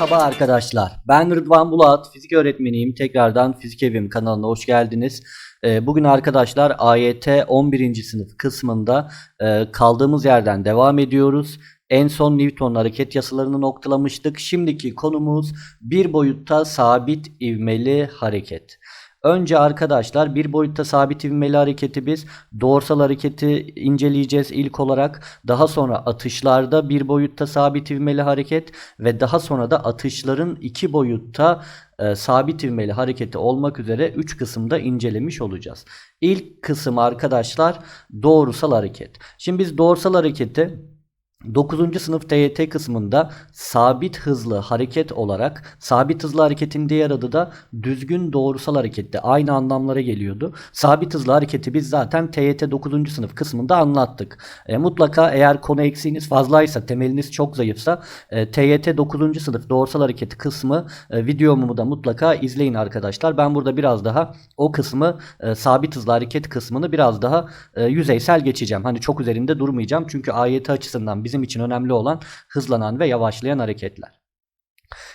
Merhaba arkadaşlar. Ben Rıdvan Bulat, fizik öğretmeniyim. Tekrardan Fizik Evim kanalına hoş geldiniz. Ee, Bugün arkadaşlar AYT 11. sınıf kısmında e, kaldığımız yerden devam ediyoruz. En son Newton hareket yasalarını noktalamıştık. Şimdiki konumuz bir boyutta sabit ivmeli hareket. Önce arkadaşlar bir boyutta sabit ivmeli hareketi biz doğrusal hareketi inceleyeceğiz ilk olarak. Daha sonra atışlarda bir boyutta sabit ivmeli hareket ve daha sonra da atışların iki boyutta e, sabit ivmeli hareketi olmak üzere 3 kısımda incelemiş olacağız. İlk kısım arkadaşlar doğrusal hareket. Şimdi biz doğrusal hareketi 9. sınıf TYT kısmında sabit hızlı hareket olarak sabit hızlı hareketin diğer adı da düzgün doğrusal harekette aynı anlamlara geliyordu. Sabit hızlı hareketi biz zaten TYT 9. sınıf kısmında anlattık. E, mutlaka eğer konu eksiğiniz fazlaysa temeliniz çok zayıfsa e, TYT 9. sınıf doğrusal hareketi kısmı e, videomu da mutlaka izleyin arkadaşlar. Ben burada biraz daha o kısmı e, sabit hızlı hareket kısmını biraz daha e, yüzeysel geçeceğim. Hani çok üzerinde durmayacağım çünkü AYT açısından bizim için önemli olan hızlanan ve yavaşlayan hareketler.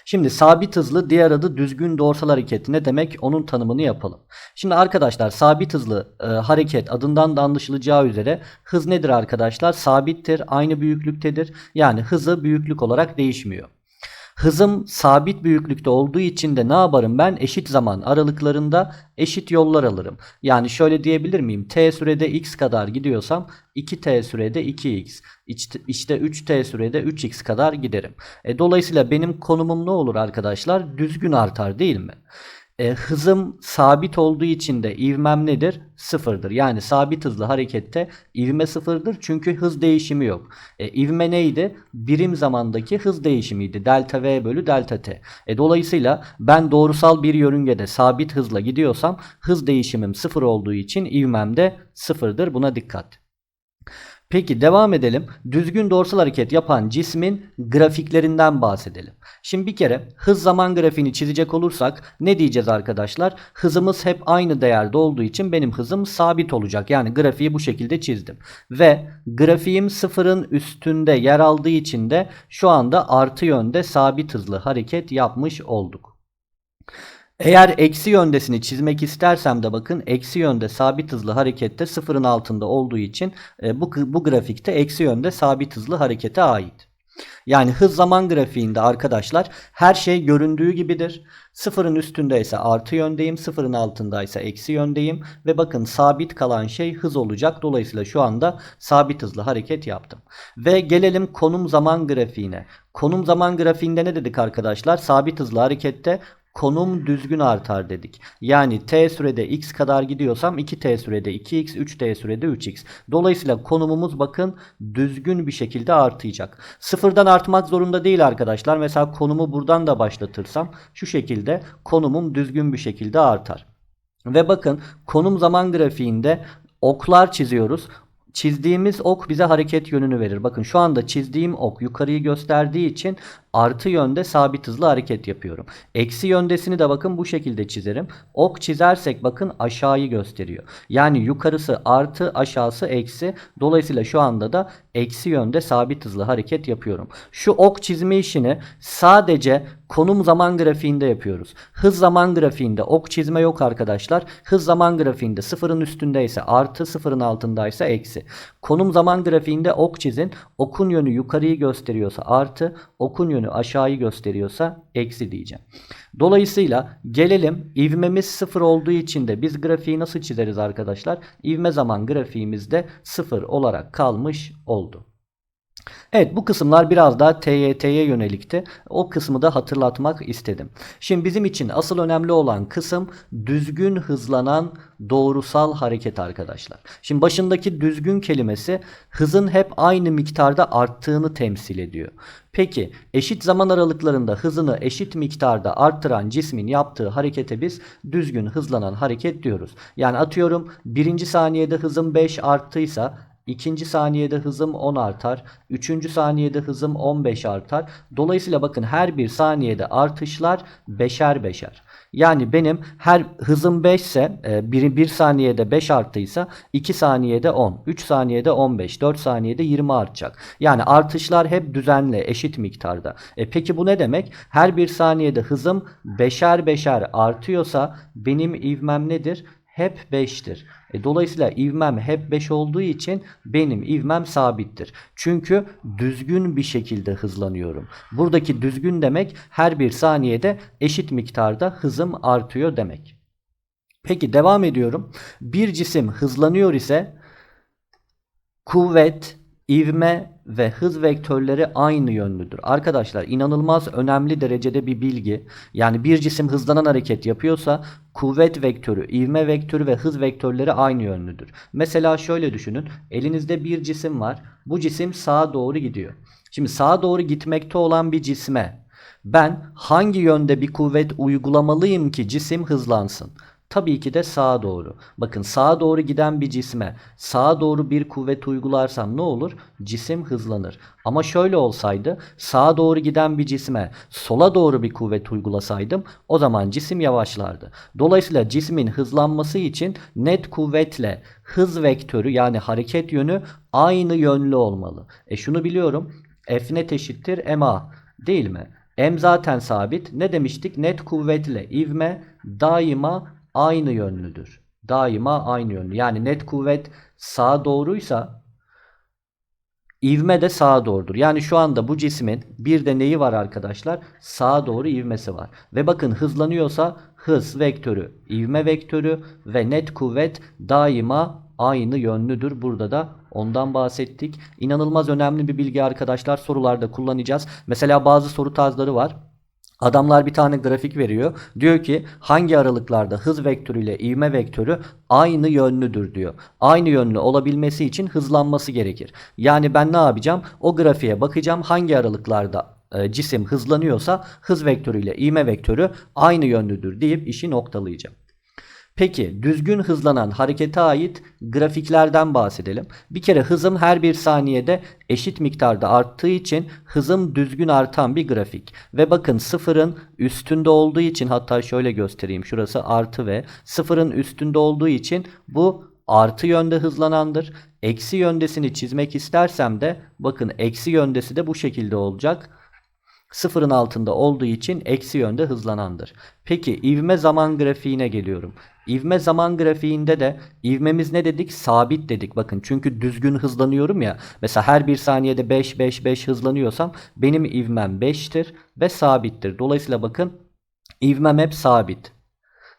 Şimdi sabit hızlı diğer adı düzgün doğrusal hareket ne demek onun tanımını yapalım. Şimdi arkadaşlar sabit hızlı e, hareket adından da anlaşılacağı üzere hız nedir arkadaşlar? Sabittir, aynı büyüklüktedir. Yani hızı büyüklük olarak değişmiyor. Hızım sabit büyüklükte olduğu için de ne yaparım ben? Eşit zaman aralıklarında eşit yollar alırım. Yani şöyle diyebilir miyim? T sürede x kadar gidiyorsam 2t sürede 2x. İşte, işte 3t sürede 3x kadar giderim. E, dolayısıyla benim konumum ne olur arkadaşlar? Düzgün artar değil mi? E, hızım sabit olduğu için de ivmem nedir? Sıfırdır. Yani sabit hızlı harekette ivme sıfırdır çünkü hız değişimi yok. E, ivme neydi? Birim zamandaki hız değişimiydi. Delta V bölü delta T. E, dolayısıyla ben doğrusal bir yörüngede sabit hızla gidiyorsam hız değişimim sıfır olduğu için ivmem de sıfırdır. Buna dikkat. Peki devam edelim. Düzgün doğrusal hareket yapan cismin grafiklerinden bahsedelim. Şimdi bir kere hız zaman grafiğini çizecek olursak ne diyeceğiz arkadaşlar? Hızımız hep aynı değerde olduğu için benim hızım sabit olacak. Yani grafiği bu şekilde çizdim. Ve grafiğim sıfırın üstünde yer aldığı için de şu anda artı yönde sabit hızlı hareket yapmış olduk. Eğer eksi yöndesini çizmek istersem de bakın eksi yönde sabit hızlı harekette sıfırın altında olduğu için e, bu, bu grafikte eksi yönde sabit hızlı harekete ait. Yani hız zaman grafiğinde arkadaşlar her şey göründüğü gibidir. Sıfırın üstündeyse artı yöndeyim, sıfırın altındaysa eksi yöndeyim ve bakın sabit kalan şey hız olacak. Dolayısıyla şu anda sabit hızlı hareket yaptım. Ve gelelim konum zaman grafiğine. Konum zaman grafiğinde ne dedik arkadaşlar? Sabit hızlı harekette konum düzgün artar dedik. Yani t sürede x kadar gidiyorsam 2t sürede 2x, 3t sürede 3x. Dolayısıyla konumumuz bakın düzgün bir şekilde artacak. Sıfırdan artmak zorunda değil arkadaşlar. Mesela konumu buradan da başlatırsam şu şekilde konumum düzgün bir şekilde artar. Ve bakın konum zaman grafiğinde oklar çiziyoruz. Çizdiğimiz ok bize hareket yönünü verir. Bakın şu anda çizdiğim ok yukarıyı gösterdiği için artı yönde sabit hızlı hareket yapıyorum. Eksi yöndesini de bakın bu şekilde çizerim. Ok çizersek bakın aşağıyı gösteriyor. Yani yukarısı artı aşağısı eksi. Dolayısıyla şu anda da eksi yönde sabit hızlı hareket yapıyorum. Şu ok çizme işini sadece konum zaman grafiğinde yapıyoruz. Hız zaman grafiğinde ok çizme yok arkadaşlar. Hız zaman grafiğinde sıfırın üstündeyse artı sıfırın altındaysa eksi. Konum zaman grafiğinde ok çizin. Okun yönü yukarıyı gösteriyorsa artı, okun yönü aşağıyı gösteriyorsa eksi diyeceğim. Dolayısıyla gelelim ivmemiz sıfır olduğu için de biz grafiği nasıl çizeriz arkadaşlar? İvme zaman grafiğimizde sıfır olarak kalmış oldu. Evet bu kısımlar biraz daha TYT'ye yönelikti. O kısmı da hatırlatmak istedim. Şimdi bizim için asıl önemli olan kısım düzgün hızlanan doğrusal hareket arkadaşlar. Şimdi başındaki düzgün kelimesi hızın hep aynı miktarda arttığını temsil ediyor. Peki eşit zaman aralıklarında hızını eşit miktarda arttıran cismin yaptığı harekete biz düzgün hızlanan hareket diyoruz. Yani atıyorum birinci saniyede hızım 5 arttıysa İkinci saniyede hızım 10 artar. Üçüncü saniyede hızım 15 artar. Dolayısıyla bakın her bir saniyede artışlar beşer beşer. Yani benim her hızım 5 ise e, bir, bir saniyede 5 arttıysa 2 saniyede 10, 3 saniyede 15, 4 saniyede 20 artacak. Yani artışlar hep düzenli, eşit miktarda. E peki bu ne demek? Her bir saniyede hızım beşer beşer artıyorsa benim ivmem nedir? hep 5'tir. E, dolayısıyla ivmem hep 5 olduğu için benim ivmem sabittir. Çünkü düzgün bir şekilde hızlanıyorum. Buradaki düzgün demek her bir saniyede eşit miktarda hızım artıyor demek. Peki devam ediyorum. Bir cisim hızlanıyor ise kuvvet, ivme ve hız vektörleri aynı yönlüdür. Arkadaşlar inanılmaz önemli derecede bir bilgi. Yani bir cisim hızlanan hareket yapıyorsa kuvvet vektörü, ivme vektörü ve hız vektörleri aynı yönlüdür. Mesela şöyle düşünün. Elinizde bir cisim var. Bu cisim sağa doğru gidiyor. Şimdi sağa doğru gitmekte olan bir cisme ben hangi yönde bir kuvvet uygulamalıyım ki cisim hızlansın? Tabii ki de sağa doğru. Bakın sağa doğru giden bir cisme sağa doğru bir kuvvet uygularsam ne olur? Cisim hızlanır. Ama şöyle olsaydı sağa doğru giden bir cisme sola doğru bir kuvvet uygulasaydım o zaman cisim yavaşlardı. Dolayısıyla cismin hızlanması için net kuvvetle hız vektörü yani hareket yönü aynı yönlü olmalı. E şunu biliyorum. F net eşittir ma değil mi? M zaten sabit. Ne demiştik? Net kuvvetle ivme daima aynı yönlüdür. Daima aynı yönlü. Yani net kuvvet sağa doğruysa ivme de sağa doğrudur. Yani şu anda bu cismin bir de neyi var arkadaşlar? Sağa doğru ivmesi var. Ve bakın hızlanıyorsa hız vektörü, ivme vektörü ve net kuvvet daima aynı yönlüdür. Burada da ondan bahsettik. İnanılmaz önemli bir bilgi arkadaşlar. Sorularda kullanacağız. Mesela bazı soru tarzları var. Adamlar bir tane grafik veriyor. Diyor ki hangi aralıklarda hız vektörü ile ivme vektörü aynı yönlüdür diyor. Aynı yönlü olabilmesi için hızlanması gerekir. Yani ben ne yapacağım? O grafiğe bakacağım hangi aralıklarda e, cisim hızlanıyorsa hız vektörü ile ivme vektörü aynı yönlüdür deyip işi noktalayacağım. Peki düzgün hızlanan harekete ait grafiklerden bahsedelim. Bir kere hızım her bir saniyede eşit miktarda arttığı için hızım düzgün artan bir grafik. Ve bakın sıfırın üstünde olduğu için hatta şöyle göstereyim şurası artı ve sıfırın üstünde olduğu için bu artı yönde hızlanandır. Eksi yöndesini çizmek istersem de bakın eksi yöndesi de bu şekilde olacak sıfırın altında olduğu için eksi yönde hızlanandır. Peki ivme zaman grafiğine geliyorum. İvme zaman grafiğinde de ivmemiz ne dedik? Sabit dedik. Bakın çünkü düzgün hızlanıyorum ya. Mesela her bir saniyede 5 5 5 hızlanıyorsam benim ivmem 5'tir ve sabittir. Dolayısıyla bakın ivmem hep sabit.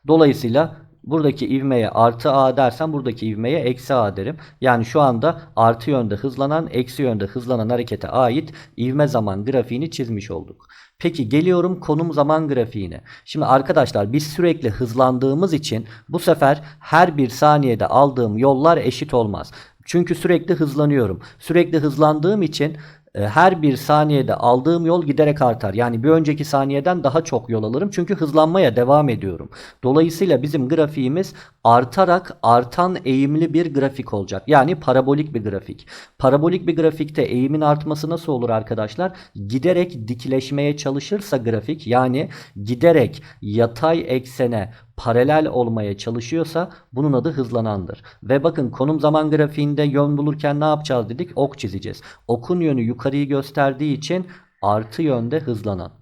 Dolayısıyla Buradaki ivmeye artı a dersem buradaki ivmeye eksi a derim. Yani şu anda artı yönde hızlanan eksi yönde hızlanan harekete ait ivme zaman grafiğini çizmiş olduk. Peki geliyorum konum zaman grafiğine. Şimdi arkadaşlar biz sürekli hızlandığımız için bu sefer her bir saniyede aldığım yollar eşit olmaz. Çünkü sürekli hızlanıyorum. Sürekli hızlandığım için her bir saniyede aldığım yol giderek artar. Yani bir önceki saniyeden daha çok yol alırım. Çünkü hızlanmaya devam ediyorum. Dolayısıyla bizim grafiğimiz artarak artan eğimli bir grafik olacak. Yani parabolik bir grafik. Parabolik bir grafikte eğimin artması nasıl olur arkadaşlar? Giderek dikleşmeye çalışırsa grafik yani giderek yatay eksene paralel olmaya çalışıyorsa bunun adı hızlanandır. Ve bakın konum zaman grafiğinde yön bulurken ne yapacağız dedik? Ok çizeceğiz. Okun yönü yukarıyı gösterdiği için artı yönde hızlanan.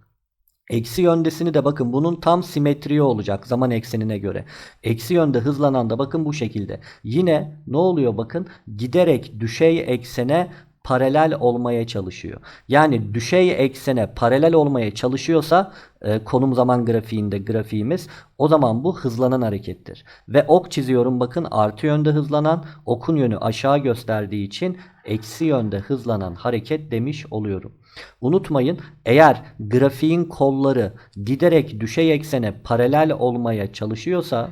Eksi yöndesini de bakın bunun tam simetriği olacak zaman eksenine göre. Eksi yönde hızlanan da bakın bu şekilde. Yine ne oluyor bakın giderek düşey eksene paralel olmaya çalışıyor. Yani düşey eksene paralel olmaya çalışıyorsa e, konum zaman grafiğinde grafiğimiz o zaman bu hızlanan harekettir. Ve ok çiziyorum bakın artı yönde hızlanan okun yönü aşağı gösterdiği için eksi yönde hızlanan hareket demiş oluyorum. Unutmayın eğer grafiğin kolları giderek düşey eksene paralel olmaya çalışıyorsa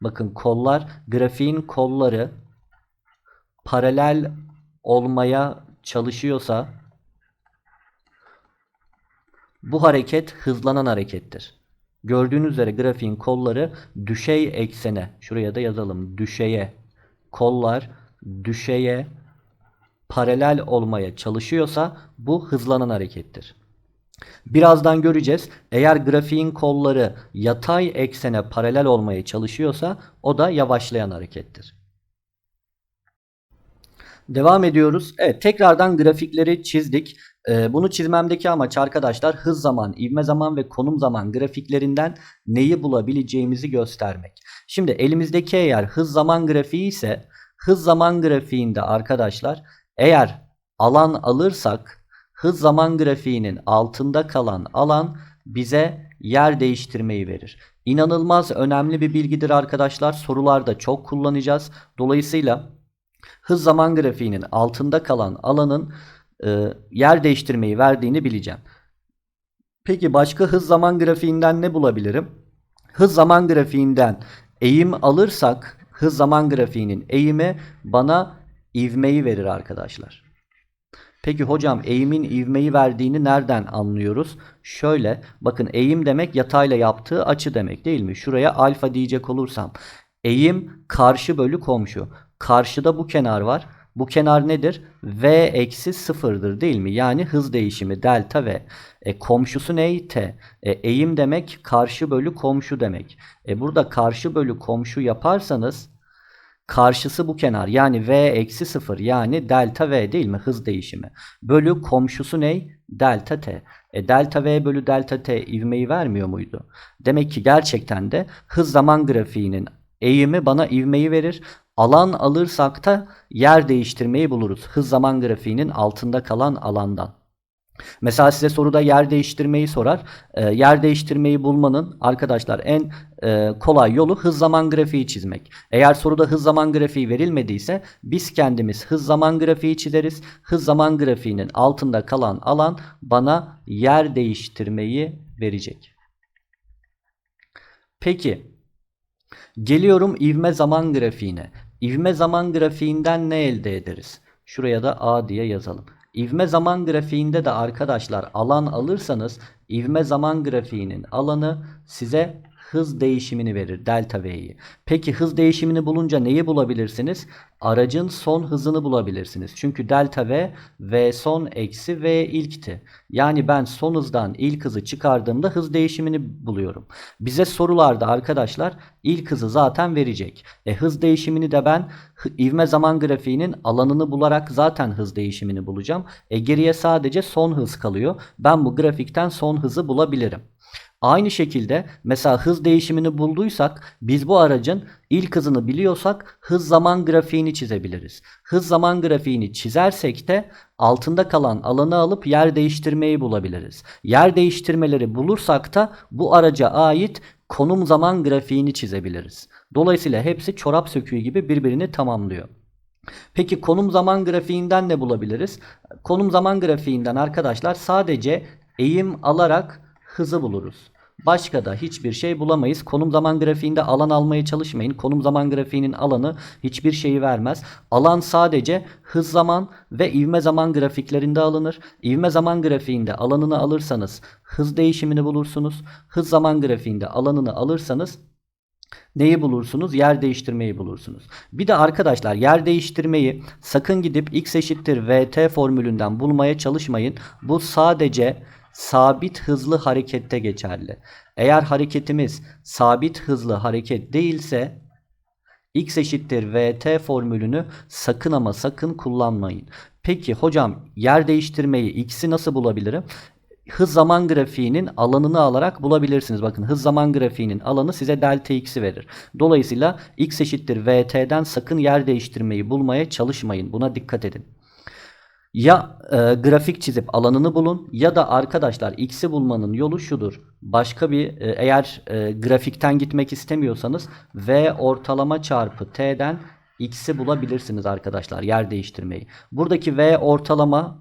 bakın kollar grafiğin kolları paralel olmaya çalışıyorsa bu hareket hızlanan harekettir. Gördüğünüz üzere grafiğin kolları düşey eksene, şuraya da yazalım, düşeye, kollar düşeye paralel olmaya çalışıyorsa bu hızlanan harekettir. Birazdan göreceğiz. Eğer grafiğin kolları yatay eksene paralel olmaya çalışıyorsa o da yavaşlayan harekettir. Devam ediyoruz. Evet tekrardan grafikleri çizdik. Ee, bunu çizmemdeki amaç arkadaşlar hız zaman, ivme zaman ve konum zaman grafiklerinden neyi bulabileceğimizi göstermek. Şimdi elimizdeki eğer hız zaman grafiği ise hız zaman grafiğinde arkadaşlar eğer alan alırsak hız zaman grafiğinin altında kalan alan bize yer değiştirmeyi verir. İnanılmaz önemli bir bilgidir arkadaşlar. Sorularda çok kullanacağız. Dolayısıyla hız zaman grafiğinin altında kalan alanın e, yer değiştirmeyi verdiğini bileceğim. Peki başka hız zaman grafiğinden ne bulabilirim? Hız zaman grafiğinden eğim alırsak hız zaman grafiğinin eğimi bana ivmeyi verir arkadaşlar. Peki hocam eğimin ivmeyi verdiğini nereden anlıyoruz? Şöyle bakın eğim demek yatayla yaptığı açı demek değil mi? Şuraya alfa diyecek olursam eğim karşı bölü komşu. Karşıda bu kenar var. Bu kenar nedir? V eksi sıfırdır değil mi? Yani hız değişimi delta V. E, komşusu ne? T. E, eğim demek karşı bölü komşu demek. E, burada karşı bölü komşu yaparsanız karşısı bu kenar yani V eksi sıfır yani delta V değil mi? Hız değişimi. Bölü komşusu ne? Delta T. E, delta V bölü delta T ivmeyi vermiyor muydu? Demek ki gerçekten de hız zaman grafiğinin eğimi bana ivmeyi verir. Alan alırsak da yer değiştirmeyi buluruz. Hız zaman grafiğinin altında kalan alandan. Mesela size soruda yer değiştirmeyi sorar. E, yer değiştirmeyi bulmanın arkadaşlar en e, kolay yolu hız zaman grafiği çizmek. Eğer soruda hız zaman grafiği verilmediyse biz kendimiz hız zaman grafiği çizeriz. Hız zaman grafiğinin altında kalan alan bana yer değiştirmeyi verecek. Peki geliyorum ivme zaman grafiğine. İvme zaman grafiğinden ne elde ederiz? Şuraya da A diye yazalım. İvme zaman grafiğinde de arkadaşlar alan alırsanız ivme zaman grafiğinin alanı size hız değişimini verir delta V'yi. Peki hız değişimini bulunca neyi bulabilirsiniz? Aracın son hızını bulabilirsiniz. Çünkü delta V V son eksi V ilkti. Yani ben son hızdan ilk hızı çıkardığımda hız değişimini buluyorum. Bize sorularda arkadaşlar ilk hızı zaten verecek. E, hız değişimini de ben ivme zaman grafiğinin alanını bularak zaten hız değişimini bulacağım. E, geriye sadece son hız kalıyor. Ben bu grafikten son hızı bulabilirim. Aynı şekilde mesela hız değişimini bulduysak biz bu aracın ilk hızını biliyorsak hız zaman grafiğini çizebiliriz. Hız zaman grafiğini çizersek de altında kalan alanı alıp yer değiştirmeyi bulabiliriz. Yer değiştirmeleri bulursak da bu araca ait konum zaman grafiğini çizebiliriz. Dolayısıyla hepsi çorap söküğü gibi birbirini tamamlıyor. Peki konum zaman grafiğinden ne bulabiliriz? Konum zaman grafiğinden arkadaşlar sadece eğim alarak hızı buluruz. Başka da hiçbir şey bulamayız. Konum zaman grafiğinde alan almaya çalışmayın. Konum zaman grafiğinin alanı hiçbir şeyi vermez. Alan sadece hız zaman ve ivme zaman grafiklerinde alınır. İvme zaman grafiğinde alanını alırsanız hız değişimini bulursunuz. Hız zaman grafiğinde alanını alırsanız neyi bulursunuz? Yer değiştirmeyi bulursunuz. Bir de arkadaşlar yer değiştirmeyi sakın gidip x eşittir vt formülünden bulmaya çalışmayın. Bu sadece sabit hızlı harekette geçerli. Eğer hareketimiz sabit hızlı hareket değilse x eşittir vt formülünü sakın ama sakın kullanmayın. Peki hocam yer değiştirmeyi x'i nasıl bulabilirim? Hız zaman grafiğinin alanını alarak bulabilirsiniz. Bakın hız zaman grafiğinin alanı size delta x'i verir. Dolayısıyla x eşittir vt'den sakın yer değiştirmeyi bulmaya çalışmayın. Buna dikkat edin. Ya e, grafik çizip alanını bulun ya da arkadaşlar x'i bulmanın yolu şudur. Başka bir e, eğer e, grafikten gitmek istemiyorsanız v ortalama çarpı t'den x'i bulabilirsiniz arkadaşlar yer değiştirmeyi. Buradaki v ortalama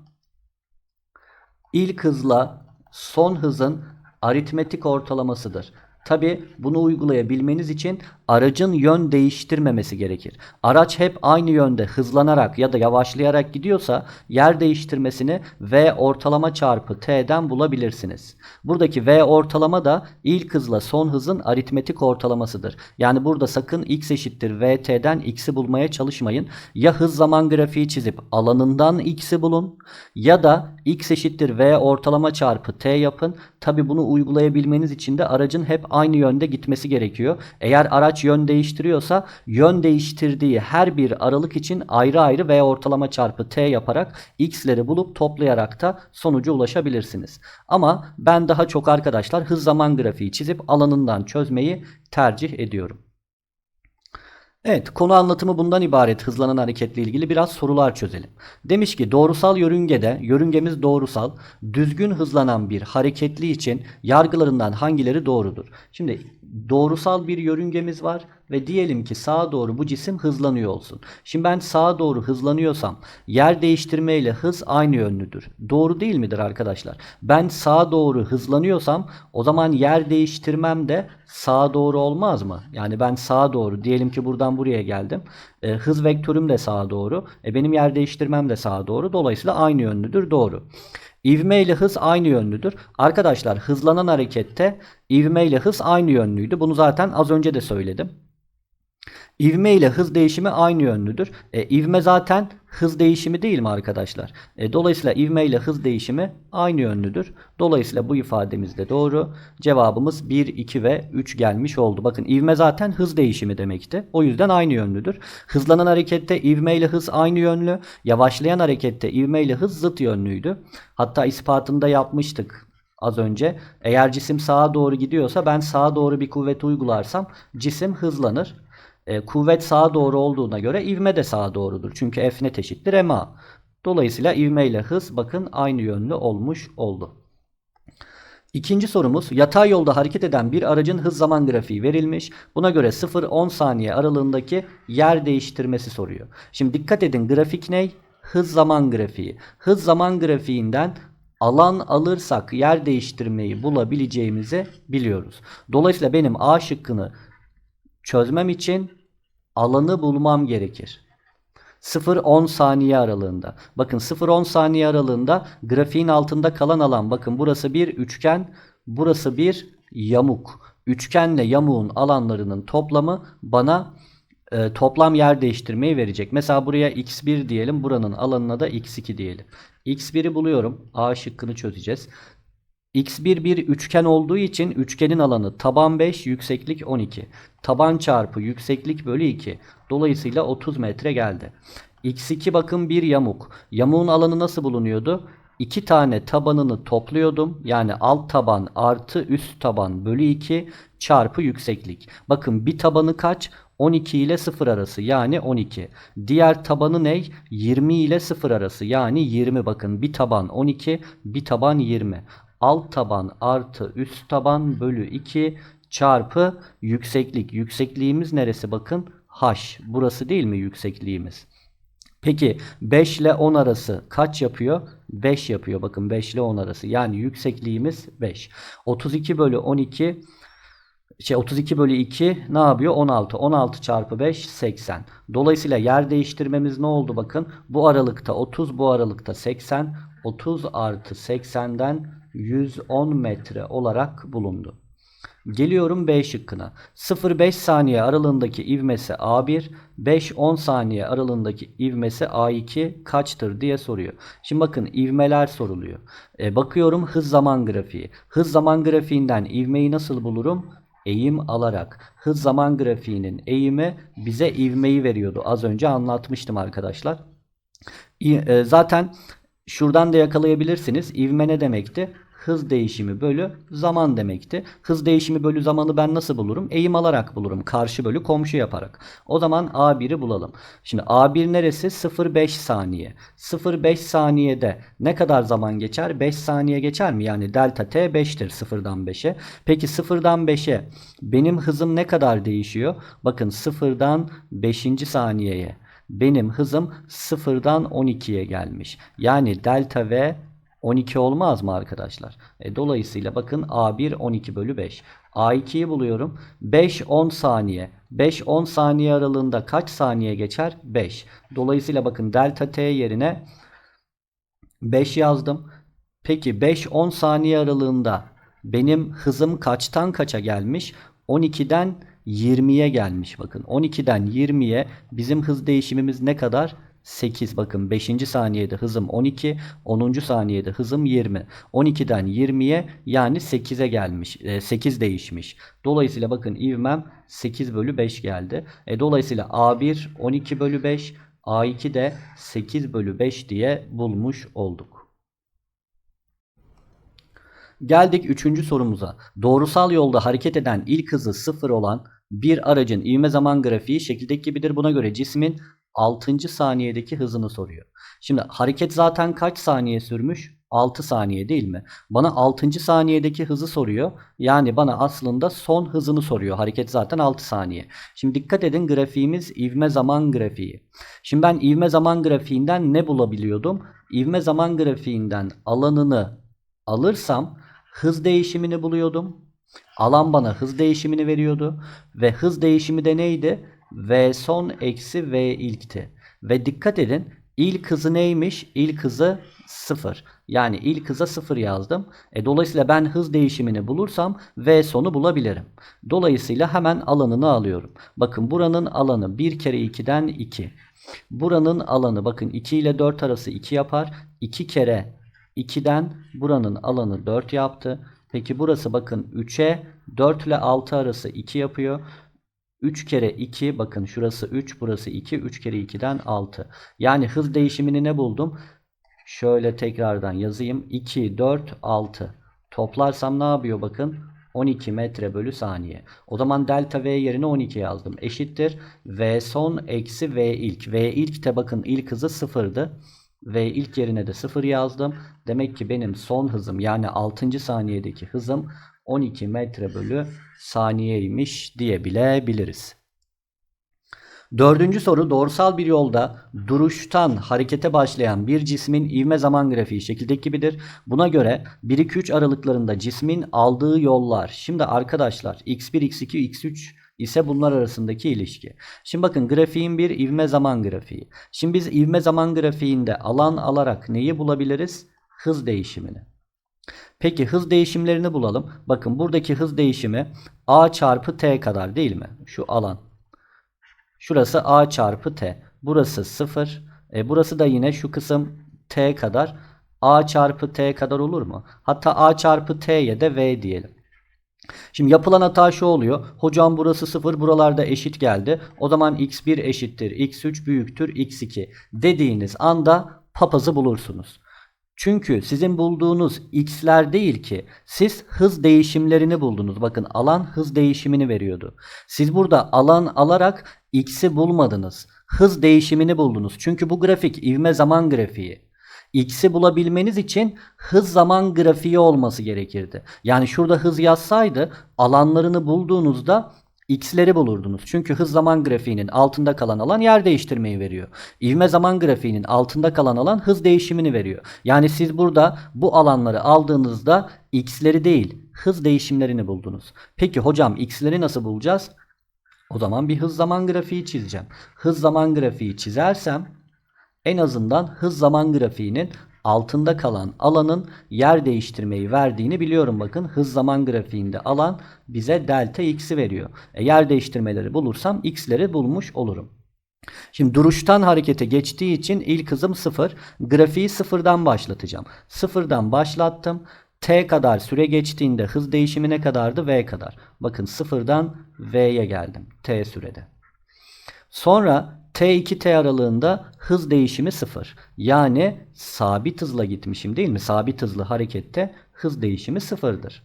ilk hızla son hızın aritmetik ortalamasıdır. Tabi bunu uygulayabilmeniz için aracın yön değiştirmemesi gerekir. Araç hep aynı yönde hızlanarak ya da yavaşlayarak gidiyorsa yer değiştirmesini V ortalama çarpı T'den bulabilirsiniz. Buradaki V ortalama da ilk hızla son hızın aritmetik ortalamasıdır. Yani burada sakın x eşittir VT'den x'i bulmaya çalışmayın. Ya hız zaman grafiği çizip alanından x'i bulun ya da x eşittir V ortalama çarpı T yapın. Tabi bunu uygulayabilmeniz için de aracın hep aynı yönde gitmesi gerekiyor. Eğer araç yön değiştiriyorsa yön değiştirdiği her bir aralık için ayrı ayrı V ortalama çarpı T yaparak x'leri bulup toplayarak da sonuca ulaşabilirsiniz. Ama ben daha çok arkadaşlar hız zaman grafiği çizip alanından çözmeyi tercih ediyorum. Evet, konu anlatımı bundan ibaret hızlanan hareketle ilgili biraz sorular çözelim. Demiş ki doğrusal yörüngede, yörüngemiz doğrusal, düzgün hızlanan bir hareketli için yargılarından hangileri doğrudur? Şimdi doğrusal bir yörüngemiz var ve diyelim ki sağa doğru bu cisim hızlanıyor olsun. Şimdi ben sağa doğru hızlanıyorsam yer değiştirme ile hız aynı yönlüdür. Doğru değil midir arkadaşlar? Ben sağa doğru hızlanıyorsam o zaman yer değiştirmem de sağa doğru olmaz mı? Yani ben sağa doğru diyelim ki buradan buraya geldim. E, hız vektörüm de sağa doğru. E, benim yer değiştirmem de sağa doğru. Dolayısıyla aynı yönlüdür. Doğru. İvme ile hız aynı yönlüdür. Arkadaşlar hızlanan harekette ivme ile hız aynı yönlüydü. Bunu zaten az önce de söyledim. İvme ile hız değişimi aynı yönlüdür. E, ivme zaten hız değişimi değil mi arkadaşlar? E, dolayısıyla ivme ile hız değişimi aynı yönlüdür. Dolayısıyla bu ifademiz de doğru. Cevabımız 1, 2 ve 3 gelmiş oldu. Bakın ivme zaten hız değişimi demekti. O yüzden aynı yönlüdür. Hızlanan harekette ivme ile hız aynı yönlü. Yavaşlayan harekette ivme ile hız zıt yönlüydü. Hatta ispatını da yapmıştık az önce. Eğer cisim sağa doğru gidiyorsa ben sağa doğru bir kuvvet uygularsam cisim hızlanır. E, kuvvet sağa doğru olduğuna göre ivme de sağa doğrudur. Çünkü F net eşittir ma. Dolayısıyla ivme ile hız bakın aynı yönlü olmuş oldu. İkinci sorumuz yatay yolda hareket eden bir aracın hız zaman grafiği verilmiş. Buna göre 0-10 saniye aralığındaki yer değiştirmesi soruyor. Şimdi dikkat edin grafik ne? Hız zaman grafiği. Hız zaman grafiğinden alan alırsak yer değiştirmeyi bulabileceğimizi biliyoruz. Dolayısıyla benim A şıkkını çözmem için alanı bulmam gerekir. 0-10 saniye aralığında. Bakın 0-10 saniye aralığında grafiğin altında kalan alan bakın burası bir üçgen, burası bir yamuk. Üçgenle yamuğun alanlarının toplamı bana e, toplam yer değiştirmeyi verecek. Mesela buraya x1 diyelim, buranın alanına da x2 diyelim. x1'i buluyorum. A şıkkını çözeceğiz. X1 bir üçgen olduğu için üçgenin alanı taban 5, yükseklik 12. Taban çarpı yükseklik bölü 2. Dolayısıyla 30 metre geldi. X2 bakın bir yamuk. Yamuğun alanı nasıl bulunuyordu? İki tane tabanını topluyordum. Yani alt taban artı üst taban bölü 2 çarpı yükseklik. Bakın bir tabanı kaç? 12 ile 0 arası yani 12. Diğer tabanı ne? 20 ile 0 arası yani 20 bakın bir taban 12 bir taban 20 alt taban artı üst taban bölü 2 çarpı yükseklik. Yüksekliğimiz neresi bakın? H. Burası değil mi yüksekliğimiz? Peki 5 ile 10 arası kaç yapıyor? 5 yapıyor. Bakın 5 ile 10 arası. Yani yüksekliğimiz 5. 32 bölü 12 şey 32 bölü 2 ne yapıyor? 16. 16 çarpı 5 80. Dolayısıyla yer değiştirmemiz ne oldu bakın. Bu aralıkta 30 bu aralıkta 80. 30 artı 80'den 110 metre olarak bulundu. Geliyorum B şıkkına. 0-5 saniye aralığındaki ivmesi A1, 5-10 saniye aralığındaki ivmesi A2 kaçtır diye soruyor. Şimdi bakın ivmeler soruluyor. E, bakıyorum hız zaman grafiği. Hız zaman grafiğinden ivmeyi nasıl bulurum? Eğim alarak. Hız zaman grafiğinin eğimi bize ivmeyi veriyordu. Az önce anlatmıştım arkadaşlar. E, zaten şuradan da yakalayabilirsiniz. İvme ne demekti? Hız değişimi bölü zaman demekti. Hız değişimi bölü zamanı ben nasıl bulurum? Eğim alarak bulurum. Karşı bölü komşu yaparak. O zaman A1'i bulalım. Şimdi A1 neresi? 0,5 saniye. 0,5 saniyede ne kadar zaman geçer? 5 saniye geçer mi? Yani delta T 5'tir 0'dan 5'e. Peki 0'dan 5'e benim hızım ne kadar değişiyor? Bakın 0'dan 5. saniyeye benim hızım 0'dan 12'ye gelmiş. Yani delta V 12 olmaz mı arkadaşlar? E, dolayısıyla bakın A1 12 bölü 5. A2'yi buluyorum. 5 10 saniye. 5-10 saniye aralığında kaç saniye geçer? 5. Dolayısıyla bakın delta t yerine 5 yazdım. Peki 5-10 saniye aralığında benim hızım kaçtan kaça gelmiş? 12'den 20'ye gelmiş. Bakın 12'den 20'ye bizim hız değişimimiz ne kadar? 8 bakın 5. saniyede hızım 12, 10. saniyede hızım 20. 12'den 20'ye yani 8'e gelmiş. e, 8 değişmiş. Dolayısıyla bakın ivmem 8 bölü 5 geldi. E, dolayısıyla A1 12 bölü 5, A2 de 8 bölü 5 diye bulmuş olduk. Geldik üçüncü sorumuza. Doğrusal yolda hareket eden ilk hızı sıfır olan bir aracın ivme zaman grafiği şekildeki gibidir. Buna göre cismin 6. saniyedeki hızını soruyor. Şimdi hareket zaten kaç saniye sürmüş? 6 saniye değil mi? Bana 6. saniyedeki hızı soruyor. Yani bana aslında son hızını soruyor. Hareket zaten 6 saniye. Şimdi dikkat edin grafiğimiz ivme zaman grafiği. Şimdi ben ivme zaman grafiğinden ne bulabiliyordum? İvme zaman grafiğinden alanını alırsam hız değişimini buluyordum. Alan bana hız değişimini veriyordu. Ve hız değişimi de neydi? V son eksi V ilkti. Ve dikkat edin ilk hızı neymiş? İlk hızı 0. Yani ilk hıza 0 yazdım. E, dolayısıyla ben hız değişimini bulursam V sonu bulabilirim. Dolayısıyla hemen alanını alıyorum. Bakın buranın alanı 1 kere 2'den 2. Buranın alanı bakın 2 ile 4 arası 2 yapar. 2 kere 2'den buranın alanı 4 yaptı. Peki burası bakın 3'e 4 ile 6 arası 2 yapıyor. 3 kere 2 bakın şurası 3 burası 2 3 kere 2'den 6. Yani hız değişimini ne buldum? Şöyle tekrardan yazayım. 2 4 6. Toplarsam ne yapıyor bakın? 12 metre bölü saniye. O zaman delta V yerine 12 yazdım. Eşittir. V son eksi V ilk. V ilk de bakın ilk hızı sıfırdı. V ilk yerine de 0 yazdım. Demek ki benim son hızım yani 6. saniyedeki hızım 12 metre bölü saniyeymiş diyebilebiliriz. Dördüncü soru doğrusal bir yolda duruştan harekete başlayan bir cismin ivme zaman grafiği şekildeki gibidir. Buna göre 1-2-3 aralıklarında cismin aldığı yollar. Şimdi arkadaşlar x1, x2, x3 ise bunlar arasındaki ilişki. Şimdi bakın grafiğin bir ivme zaman grafiği. Şimdi biz ivme zaman grafiğinde alan alarak neyi bulabiliriz? Hız değişimini. Peki hız değişimlerini bulalım. Bakın buradaki hız değişimi a çarpı t kadar değil mi? Şu alan. Şurası a çarpı t. Burası 0. E, burası da yine şu kısım t kadar. a çarpı t kadar olur mu? Hatta a çarpı t'ye de v diyelim. Şimdi yapılan hata şu oluyor. Hocam burası 0 buralarda eşit geldi. O zaman x1 eşittir x3 büyüktür x2 dediğiniz anda papazı bulursunuz. Çünkü sizin bulduğunuz x'ler değil ki siz hız değişimlerini buldunuz. Bakın alan hız değişimini veriyordu. Siz burada alan alarak x'i bulmadınız. Hız değişimini buldunuz. Çünkü bu grafik ivme zaman grafiği. X'i bulabilmeniz için hız zaman grafiği olması gerekirdi. Yani şurada hız yazsaydı alanlarını bulduğunuzda x'leri bulurdunuz. Çünkü hız zaman grafiğinin altında kalan alan yer değiştirmeyi veriyor. İvme zaman grafiğinin altında kalan alan hız değişimini veriyor. Yani siz burada bu alanları aldığınızda x'leri değil hız değişimlerini buldunuz. Peki hocam x'leri nasıl bulacağız? O zaman bir hız zaman grafiği çizeceğim. Hız zaman grafiği çizersem en azından hız zaman grafiğinin altında kalan alanın yer değiştirmeyi verdiğini biliyorum. Bakın hız zaman grafiğinde alan bize delta x'i veriyor. E, yer değiştirmeleri bulursam x'leri bulmuş olurum. Şimdi duruştan harekete geçtiği için ilk hızım 0. Grafiği sıfırdan başlatacağım. Sıfırdan başlattım. T kadar süre geçtiğinde hız değişimi ne kadardı? V kadar. Bakın sıfırdan V'ye geldim. T sürede. Sonra T2T aralığında hız değişimi 0. Yani sabit hızla gitmişim değil mi? Sabit hızlı harekette hız değişimi 0'dır.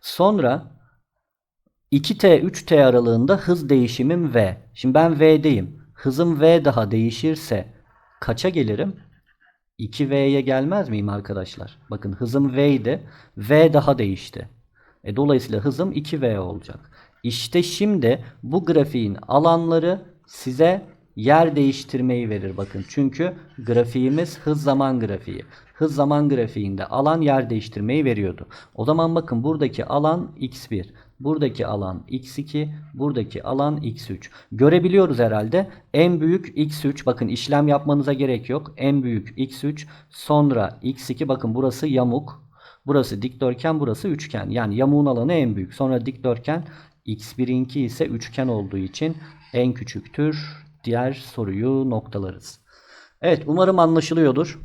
Sonra 2T 3T aralığında hız değişimim V. Şimdi ben V'deyim. Hızım V daha değişirse kaça gelirim? 2V'ye gelmez miyim arkadaşlar? Bakın hızım V'ydi. V daha değişti. E, dolayısıyla hızım 2V olacak. İşte şimdi bu grafiğin alanları size yer değiştirmeyi verir bakın. Çünkü grafiğimiz hız zaman grafiği. Hız zaman grafiğinde alan yer değiştirmeyi veriyordu. O zaman bakın buradaki alan x1. buradaki alan x2, buradaki alan x3. Görebiliyoruz herhalde. En büyük x3 bakın işlem yapmanıza gerek yok. En büyük x3 sonra x2 bakın burası yamuk. Burası dikdörtgen burası üçgen. Yani yamuğun alanı en büyük. Sonra dikdörtgen x1'inki ise üçgen olduğu için en küçüktür. Diğer soruyu noktalarız. Evet umarım anlaşılıyordur.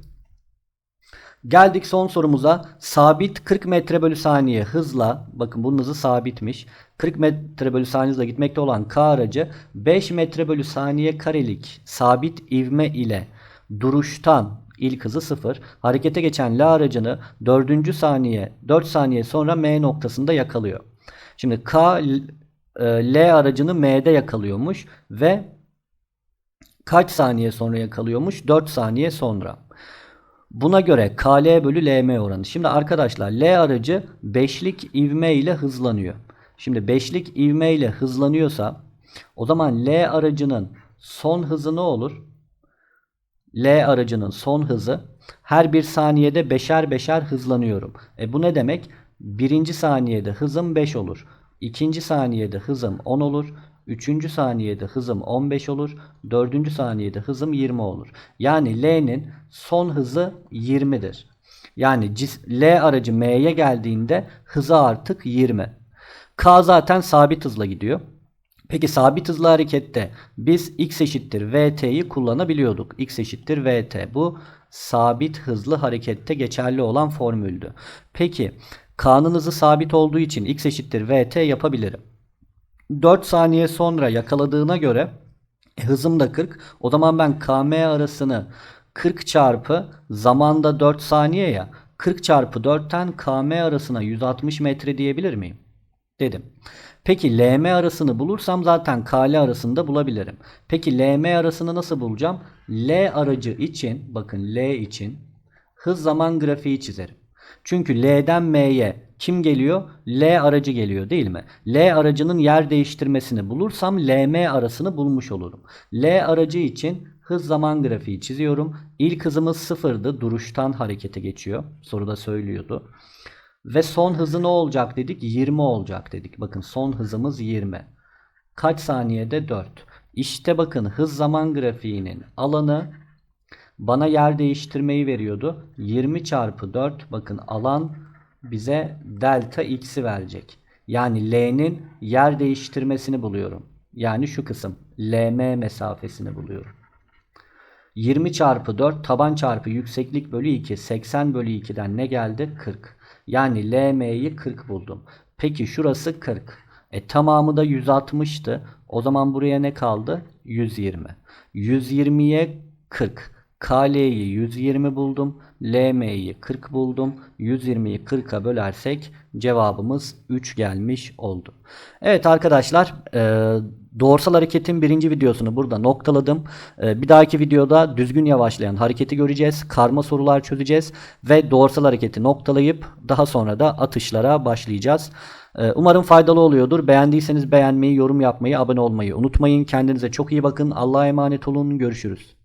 Geldik son sorumuza. Sabit 40 metre bölü saniye hızla, bakın bunun hızı sabitmiş. 40 metre bölü saniye hızla gitmekte olan K aracı 5 metre bölü saniye karelik sabit ivme ile duruştan ilk hızı 0 harekete geçen L aracını 4. saniye 4 saniye sonra M noktasında yakalıyor. Şimdi K e, L aracını M'de yakalıyormuş ve kaç saniye sonra yakalıyormuş? 4 saniye sonra. Buna göre KL bölü LM oranı. Şimdi arkadaşlar L aracı 5'lik ivme ile hızlanıyor. Şimdi 5'lik ivme ile hızlanıyorsa o zaman L aracının son hızı ne olur? L aracının son hızı her bir saniyede beşer beşer hızlanıyorum. E bu ne demek? Birinci saniyede hızım 5 olur. İkinci saniyede hızım 10 olur. Üçüncü saniyede hızım 15 olur. Dördüncü saniyede hızım 20 olur. Yani L'nin son hızı 20'dir. Yani L aracı M'ye geldiğinde hızı artık 20. K zaten sabit hızla gidiyor. Peki sabit hızlı harekette biz x eşittir vt'yi kullanabiliyorduk. x eşittir vt. Bu sabit hızlı harekette geçerli olan formüldü. Peki k'nın sabit olduğu için x eşittir vt yapabilirim. 4 saniye sonra yakaladığına göre e, hızım da 40. O zaman ben km arasını 40 çarpı zamanda 4 saniye ya 40 çarpı 4'ten km arasına 160 metre diyebilir miyim? Dedim. Peki LM arasını bulursam zaten KL arasını da bulabilirim. Peki LM arasını nasıl bulacağım? L aracı için bakın L için hız zaman grafiği çizerim. Çünkü L'den M'ye kim geliyor? L aracı geliyor değil mi? L aracının yer değiştirmesini bulursam LM arasını bulmuş olurum. L aracı için hız zaman grafiği çiziyorum. İlk hızımız sıfırdı. Duruştan harekete geçiyor. Soruda söylüyordu. Ve son hızı ne olacak dedik? 20 olacak dedik. Bakın son hızımız 20. Kaç saniyede? 4. İşte bakın hız zaman grafiğinin alanı bana yer değiştirmeyi veriyordu. 20 çarpı 4 bakın alan bize delta x'i verecek. Yani L'nin yer değiştirmesini buluyorum. Yani şu kısım LM mesafesini buluyorum. 20 çarpı 4 taban çarpı yükseklik bölü 2 80 bölü 2'den ne geldi? 40. Yani LM'yi 40 buldum. Peki şurası 40. E tamamı da 160'tı. O zaman buraya ne kaldı? 120. 120'ye 40. KL'yi 120 buldum. LM'yi 40 buldum. 120'yi 40'a bölersek cevabımız 3 gelmiş oldu. Evet arkadaşlar e, doğrusal hareketin birinci videosunu burada noktaladım. E, bir dahaki videoda düzgün yavaşlayan hareketi göreceğiz. Karma sorular çözeceğiz. Ve doğrusal hareketi noktalayıp daha sonra da atışlara başlayacağız. E, umarım faydalı oluyordur. Beğendiyseniz beğenmeyi, yorum yapmayı, abone olmayı unutmayın. Kendinize çok iyi bakın. Allah'a emanet olun. Görüşürüz.